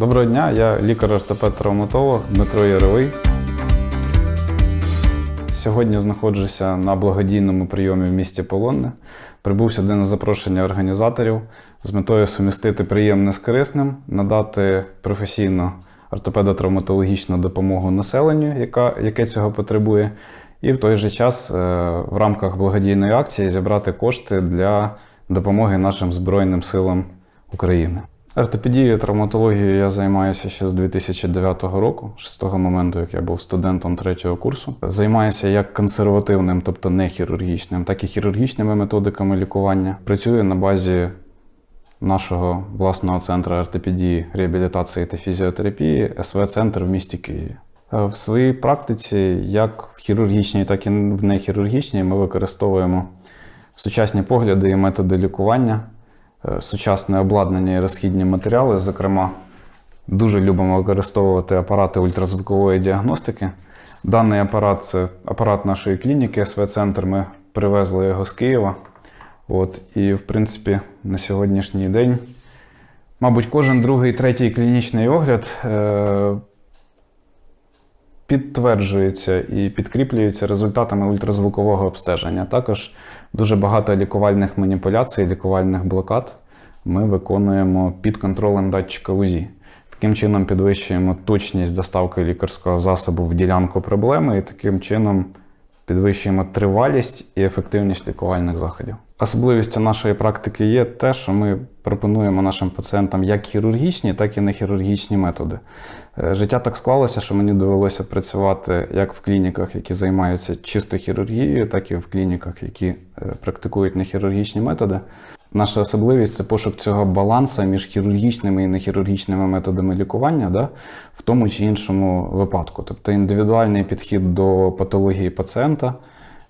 Доброго дня, я лікар-ортопед-травматолог Дмитро Яровий. Сьогодні знаходжуся на благодійному прийомі в місті Полонне. Прибув сюди на запрошення організаторів з метою сумістити приємне з корисним, надати професійну ортопедо-травматологічну допомогу населенню, яка, яке цього потребує, і в той же час е, в рамках благодійної акції зібрати кошти для допомоги нашим Збройним силам України. Ортопедією, травматологією я займаюся ще з 2009 року, з того моменту, як я був студентом третього курсу. Займаюся як консервативним, тобто не хірургічним, так і хірургічними методиками лікування. Працюю на базі нашого власного центру ортопедії, реабілітації та фізіотерапії СВ-центр в місті Києві. В своїй практиці, як в хірургічній, так і в нехірургічній, ми використовуємо сучасні погляди і методи лікування, сучасне обладнання і розхідні матеріали. Зокрема, дуже любимо використовувати апарати ультразвукової діагностики. Даний апарат це апарат нашої клініки СВ-центр. Ми привезли його з Києва. От, і, в принципі, на сьогоднішній день, мабуть, кожен другий, третій клінічний огляд е, підтверджується і підкріплюється результатами ультразвукового обстеження. Також дуже багато лікувальних маніпуляцій, лікувальних блокад ми виконуємо під контролем датчика УЗІ. Таким чином підвищуємо точність доставки лікарського засобу в ділянку проблеми і таким чином підвищуємо тривалість і ефективність лікувальних заходів. Особливістю нашої практики є те, що ми пропонуємо нашим пацієнтам як хірургічні, так і нехірургічні методи. Е, Життя так склалося, що мені довелося працювати як в клініках, які займаються чисто хірургією, так і в клініках, які е, практикують нехірургічні методи. Наша особливість це пошук цього балансу між хірургічними і нехірургічними методами лікування да, в тому чи іншому випадку. Тобто індивідуальний підхід до патології пацієнта,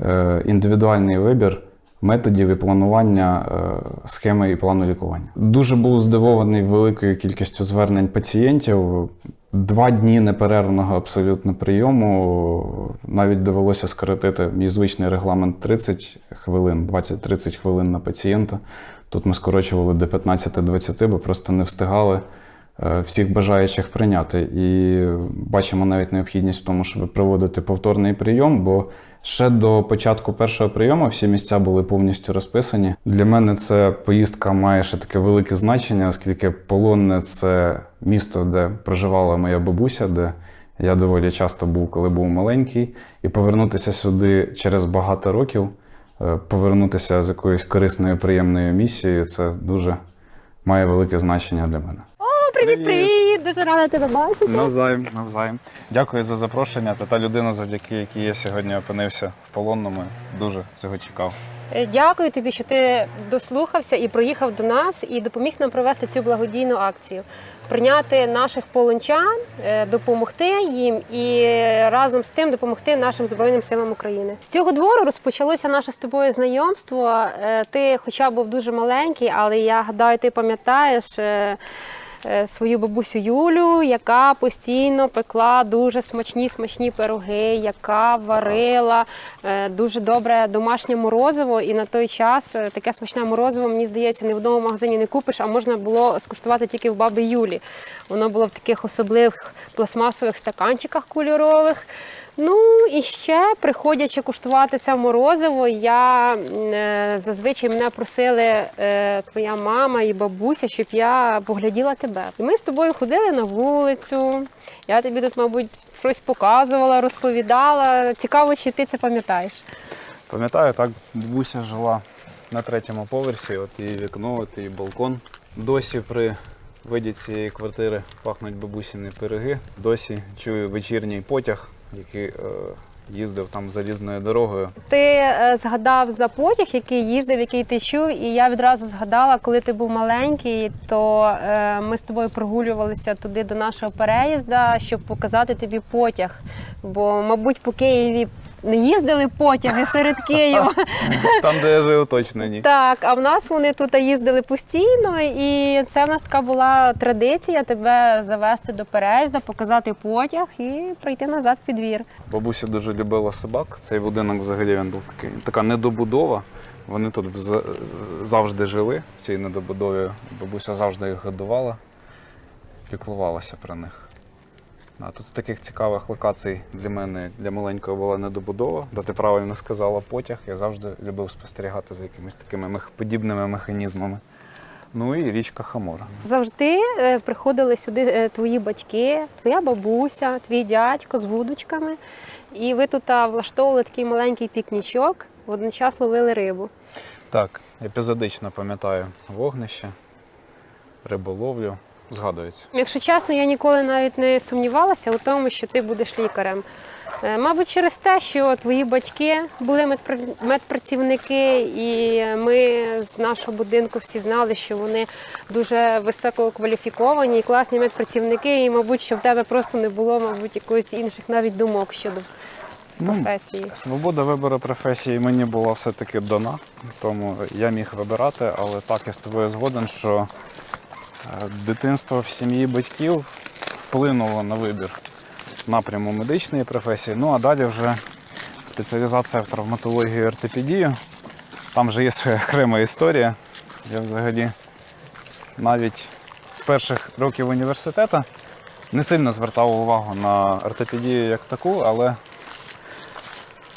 е, індивідуальний вибір методів і планування е, схеми і плану лікування. Дуже був здивований великою кількістю звернень пацієнтів. Два дні неперервного абсолютно прийому. Навіть довелося скоротити мій звичний регламент 30 хвилин, 20-30 хвилин на пацієнта. Тут ми скорочували до 15-20, бо просто не встигали всіх бажаючих прийняти. І бачимо навіть необхідність в тому, щоб проводити повторний прийом, бо ще до початку першого прийому всі місця були повністю розписані. Для мене це поїздка має ще таке велике значення, оскільки Полонне це місто, де проживала моя бабуся, де я доволі часто був, коли був маленький, і повернутися сюди через багато років, е, повернутися з якоюсь корисною, приємною місією, це дуже має велике значення для мене. Привіт, привіт! Дуже рада тебе бачити. Навзаєм, навзаєм. Дякую за запрошення. Та та людина, завдяки якій я сьогодні опинився в полонному, дуже цього чекав. Е, Дякую тобі, що ти дослухався і приїхав до нас і допоміг нам провести цю благодійну акцію, прийняти наших полончан, е, допомогти їм і разом з тим допомогти нашим збройним силам України. З цього двору розпочалося наше з тобою знайомство. Е, Ти, хоча був дуже маленький, але я гадаю, ти пам'ятаєш. Е, Свою бабусю Юлю, яка постійно пекла дуже смачні смачні пироги, яка варила е, дуже добре домашнє морозиво. І на той час е, таке смачне морозиво, мені здається, ні в одному магазині не купиш, а можна було скуштувати тільки в баби Юлі. Воно було в таких особливих пластмасових стаканчиках кольорових. Ну і ще, приходячи куштувати це морозиво, я е, зазвичай мене просили е, твоя мама і бабуся, щоб я погляділа тебе. І ми з тобою ходили на вулицю. Я тобі тут, мабуть, щось показувала, розповідала. Цікаво, чи ти це пам'ятаєш. Пам'ятаю, так бабуся жила на третьому поверсі, от її вікно, от її балкон. Досі при виді цієї квартири пахнуть бабусіні пироги. Досі чую вечірній потяг, який е, їздив там залізною дорогою. Ти е, згадав за потяг, який їздив, який ти чув, і я відразу згадала, коли ти був маленький, то е, ми з тобою прогулювалися туди до нашого переїзда, щоб показати тобі потяг. Бо, мабуть, по Києві не їздили потяги серед Києва. Там, де я жив, точно ні. Так, а в нас вони тут їздили постійно, і це в нас така була традиція тебе завести до переїзда, показати потяг і прийти назад в підвір. Бабуся дуже любила собак. Цей будинок взагалі він був такий, така недобудова. Вони тут завжди жили в цій недобудові. Бабуся завжди їх годувала. піклувалося про них. А тут з таких цікавих локацій для мене, для маленького була недобудова, де ти правильно сказала потяг. Я завжди любив спостерігати за якимись такими мех- подібними механізмами. Ну і річка Хамора. Завжди е, приходили сюди е, твої батьки, твоя бабуся, твій дядько з вудочками. І ви тут влаштовували такий маленький пікнічок, водночас ловили рибу. Так, епізодично пам'ятаю вогнище, риболовлю. Згадується. Якщо чесно, я ніколи навіть не сумнівалася у тому, що ти будеш лікарем. Е, Мабуть, через те, що твої батьки були медпрацівники, і ми з нашого будинку всі знали, що вони дуже висококваліфіковані і класні медпрацівники, і, мабуть, що в тебе просто не було, мабуть, якоїсь інших навіть думок щодо Ну, професії. Свобода вибору професії мені була все-таки дана, тому я міг вибирати, але так я з тобою згоден, що дитинство в сім'ї батьків вплинуло на вибір напряму медичної професії. Ну а далі вже спеціалізація в травматології і ортопедію. Там вже є своя окрема історія. Я взагалі навіть з перших років університету не сильно звертав увагу на ортопедію як таку, але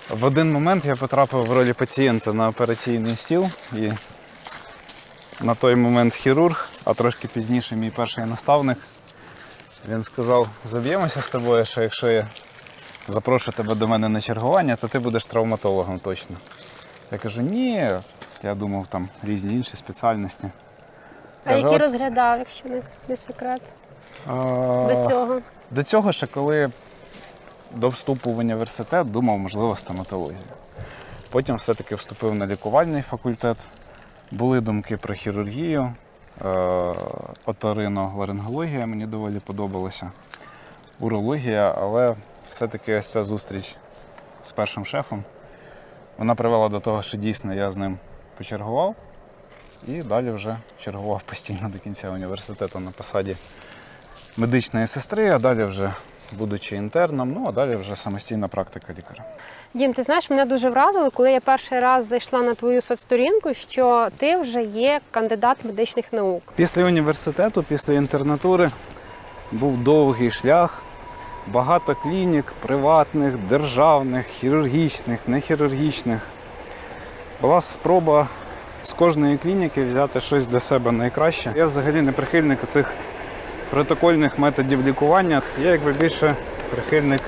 в один момент я потрапив в ролі пацієнта на операційний стіл і на той момент хірург, а трошки пізніше мій перший наставник, він сказав, заб'ємося з тобою, що якщо я запрошу тебе до мене на чергування, то ти будеш травматологом точно. Я кажу, ні, я думав там різні інші спеціальності. А які «От, розглядав, якщо не, не секрет, а, до цього? До цього ще коли до вступу в університет думав, можливо, стоматологію. Потім все-таки вступив на лікувальний факультет. Були думки про хірургію, оториноларингологія мені доволі подобалася, урологія, але все-таки ось ця зустріч з першим шефом. Вона привела до того, що дійсно я з ним почергував і далі вже чергував постійно до кінця університету на посаді медичної сестри, а далі вже будучи інтерном, ну а далі вже самостійна практика лікаря. Дім, ти знаєш, мене дуже вразило, коли я перший раз зайшла на твою соцсторінку, що ти вже є кандидат медичних наук. Після університету, після інтернатури був довгий шлях, багато клінік, приватних, державних, хірургічних, нехірургічних. Була спроба з кожної клініки взяти щось для себе найкраще. Я взагалі не прихильник цих протокольних методів лікування. Я якби більше прихильник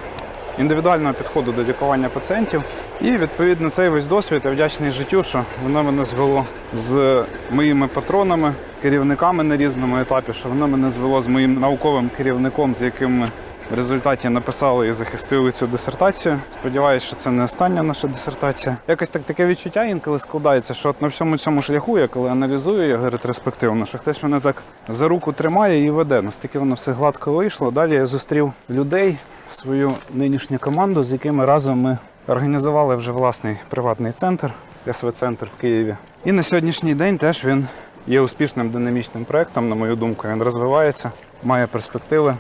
індивідуального підходу до лікування пацієнтів. І відповідно цей весь досвід я вдячний життю, що воно мене звело з моїми патронами, керівниками на різному етапі, що воно мене звело з моїм науковим керівником, з яким ми в результаті написали і захистили цю дисертацію. Сподіваюся, що це не остання наша дисертація. Якось так таке відчуття інколи складається, що от на всьому цьому шляху, я коли аналізую його ретроспективно, що хтось мене так за руку тримає і веде. Настільки воно все гладко вийшло. Далі я зустрів людей, свою нинішню команду, з якими разом ми організували вже власний приватний центр, СВ-центр в Києві. І на сьогоднішній день теж він є успішним динамічним проєктом, на мою думку, він розвивається, має перспективи.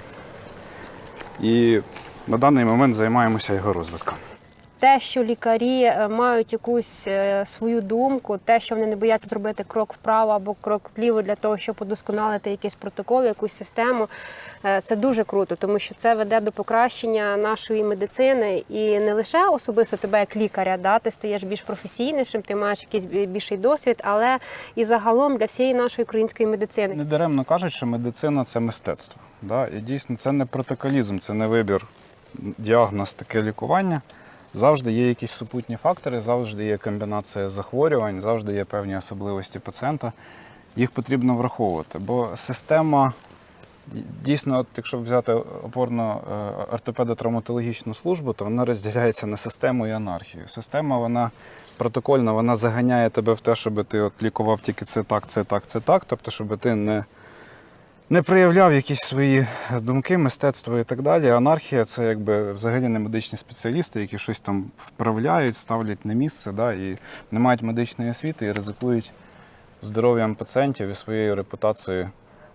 І на даний момент займаємося його розвитком. Те, що лікарі е, мають якусь е, свою думку, те, що вони не бояться зробити крок вправо або крок вліво для того, щоб удосконалити якийсь протокол, якусь систему, е, це дуже круто, тому що це веде до покращення нашої медицини і не лише особисто тебе як лікаря, да, ти стаєш більш професійнішим, ти маєш якийсь більший досвід, але і загалом для всієї нашої української медицини. Недаремно кажуть, що медицина це мистецтво. Да? І дійсно це не протоколізм, це не вибір, діагноз, таке лікування. Завжди є якісь супутні фактори, завжди є комбінація захворювань, завжди є певні особливості пацієнта. Їх потрібно враховувати, бо система дійсно, от, якщо взяти опорно е, ортопедо-травматологічну службу, то вона розділяється на систему і анархію. Система вона протокольна, вона заганяє тебе в те, щоб ти от лікував тільки це так, це так, це так. Тобто, щоб ти не, не проявляв якісь свої думки, мистецтво і так далі. Анархія це якби взагалі не медичні спеціалісти, які щось там вправляють, ставлять на місце, да, і не мають медичної освіти і ризикують здоров'ям пацієнтів і своєю репутацією.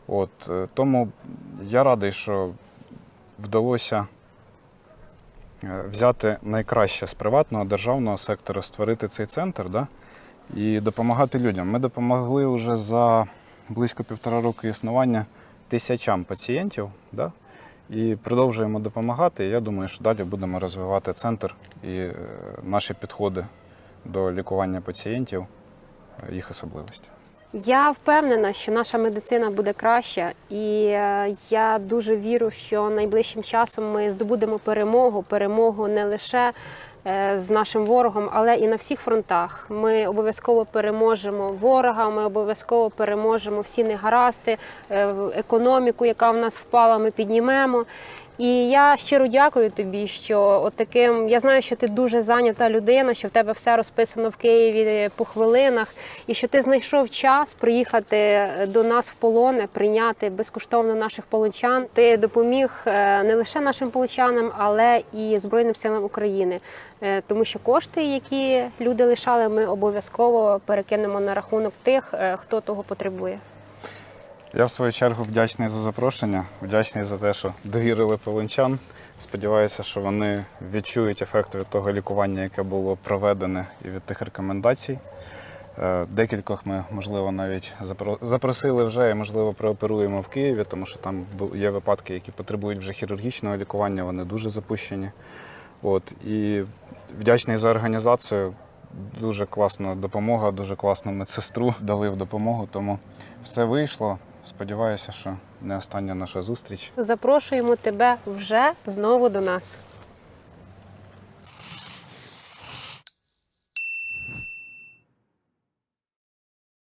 От, е, тому я радий, що вдалося е, взяти найкраще з приватного державного сектора, створити цей центр да, і допомагати людям. Ми допомогли вже за близько півтора року існування тисячам пацієнтів. Да? І продовжуємо допомагати. Я думаю, що далі будемо розвивати центр і е, наші підходи до лікування пацієнтів, е, їх особливості. Я впевнена, що наша медицина буде краща, і е, я дуже вірю, що найближчим часом ми здобудемо перемогу. Перемогу не лише з нашим ворогом, але і на всіх фронтах. Ми обов'язково переможемо ворога. Ми обов'язково переможемо всі негаразди, е, економіку, яка в нас впала, ми піднімемо. І я щиро дякую тобі, що от таким. Я знаю, що ти дуже зайнята людина, що в тебе все розписано в Києві по хвилинах, і що ти знайшов час приїхати до нас в полони, прийняти безкоштовно наших полончан. Ти допоміг е, не лише нашим полончанам, але і Збройним силам України. Е, Тому що кошти, які люди лишали, ми обов'язково перекинемо на рахунок тих, е, хто того потребує. Я в свою чергу вдячний за запрошення, вдячний за те, що довірили полончан. Сподіваюся, що вони відчують ефект від того лікування, яке було проведене, і від тих рекомендацій. Е, Декількох ми, можливо, навіть запро- запросили вже і, можливо, прооперуємо в Києві, тому що там є випадки, які потребують вже хірургічного лікування, вони дуже запущені. От. І вдячний за організацію. Дуже класна допомога, дуже класну медсестру дали в допомогу, тому все вийшло. Сподіваюся, що не остання наша зустріч. Запрошуємо тебе вже знову до нас.